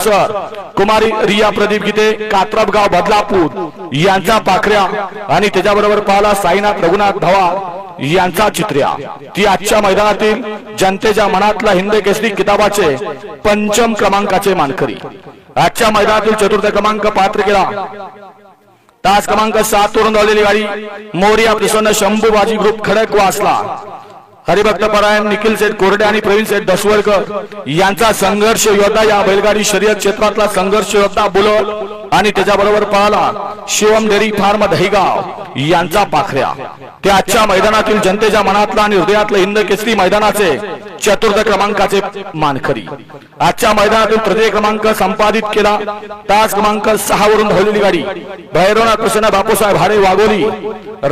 Sir कुमारी रिया प्रदीप गीते कात्रपगाव बदलापूर यांचा पाखऱ्या. आणि त्याच्याबरोबर पाहला साईनाथ रघुनाथ धवा यांचा चित्र्या. ती आजच्या मैदानातील जनतेच्या मनातला हिंद केसरी किताबाचे पंचम क्रमांकाचे मानकरी. आजच्या मैदानातील चतुर्थ क्रमांक पात्र केला तास क्रमांक सात वरून धावलेली गाडी मोर्या प्रसन्न शंभू बाजी ग्रुप खडक वासला हरिभक्त परायण निखिल सेठ कोरडे आणि प्रवीण सेठ दसवडकर यांचा संघर्ष योद्धा या बैलगाडी शर्यत क्षेत्रातला संघर्ष योद्धा बुलट आणि त्याच्याबरोबर पळाला शिवम डेअरी फार्म दहिगाव यांचा पाखऱ्या. त्या आजच्या मैदानातील जनतेच्या मनातला आणि हृदयातलं हिंद केसरी मैदानाचे चतुर्थ क्रमांकाचे मानकरी. आजच्या मैदानातून तृतीय क्रमांक संपादित केला. तास क्रमांक सहा वरून धावलेली गाडी. भैरवनाथ प्रसन्न बापूसाहेब हाडे वाघोली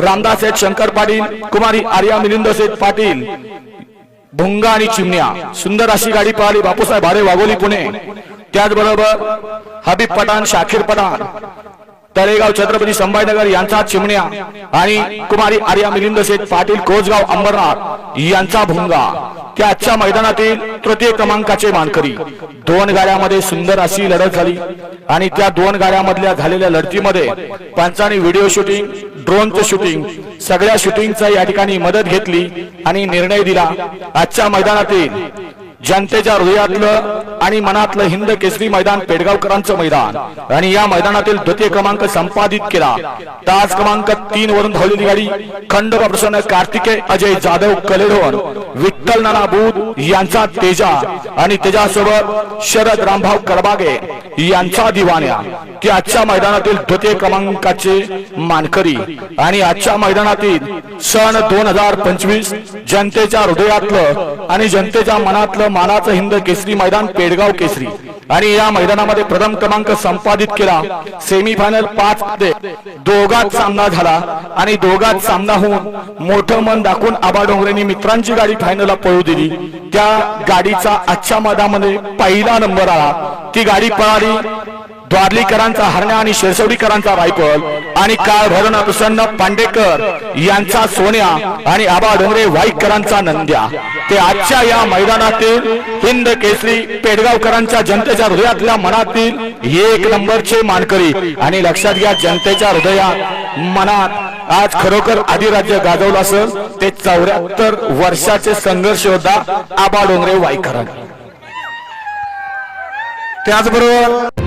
रामदास शंकर पाटील कुमारी आर्या मिलिंद सेठ पाटील भुंगा आणि चिमण्या. सुंदर अशी गाडी पळाली बापूसाहेब हाडे वाघोली पुणे. त्याचबरोबर हबीब पठाण शाखीर पठाण. तळेगाव छत्रपती संभाजीनगर यांचा चिमण्या आणि कुमारी आर्या मिलिंद शेठ पाटील कोसगाव अंबरनाथ यांचा भुंगा. त्या आजच्या मैदानातील तृतीय क्रमांकाचे मानकरी. दोन गाड्यामध्ये सुंदर अशी लढत झाली आणि त्या दोन गाड्यामधल्या झालेल्या लढतीमध्ये पंचानी व्हिडिओ शूटिंग ड्रोनचं शूटिंग सगळ्या शूटिंगचा या ठिकाणी मदत घेतली आणि निर्णय दिला. आजच्या मैदानातील जनतेच्या हृदयातलं आणि मनातलं हिंद केसरी मैदान पेडगावकरांचं मैदान. आणि या मैदानातील द्वितीय क्रमांक संपादित केला. तास क्रमांक तीन वरून धावलेली गाडी खंडोबा प्रसन्न कार्तिके अजय जाधव कलेडोन विठ्ठल नाना बुध यांचा तेजा आणि तेजासोबत शरद रामभाव कडबागे यांचा दिवाण्या. की आजच्या मैदानातील द्वितीय क्रमांकाचे मानकरी. आणि आजच्या मैदानातील सण दोन हजार पंचवीस जनतेच्या हृदयातलं आणि जनतेच्या मनातलं मानाचं हिंद केसरी मैदान पेडगाव केसरी. आणि या मैदानामध्ये प्रथम क्रमांक संपादित केला. सेमी फायनल पाच दोघात सामना झाला. आणि दोघात सामना होऊन मोठं मन दाखवून आबा डोंगरेंनी मित्रांची गाडी फायनलला पळू दिली. त्या गाडीचा आजच्या मधामध्ये पहिला नंबर आला. ती गाडी पळाली. द्वारलीकरांचा हरण्या आणि शिरसवडीकरांचा रायफल आणि काळ भरण प्रसन्न पांडेकर यांचा सोन्या आणि आबा डोंगरे वाईकरांचा नंद्या. ते आजच्या या मैदानातील हिंद केसरी पेडगावकरांच्या जनतेच्या हृदयातल्या मनातील एक नंबरचे मानकरी. आणि लक्षात घ्या जनतेच्या हृदयात मनात आज खरोखर अधिराज्य गाजवलं असेल ते चौऱ्याहत्तर वर्षाचे संघर्ष होता आबा डोंगरे वाईकरांनी. त्याचबरोबर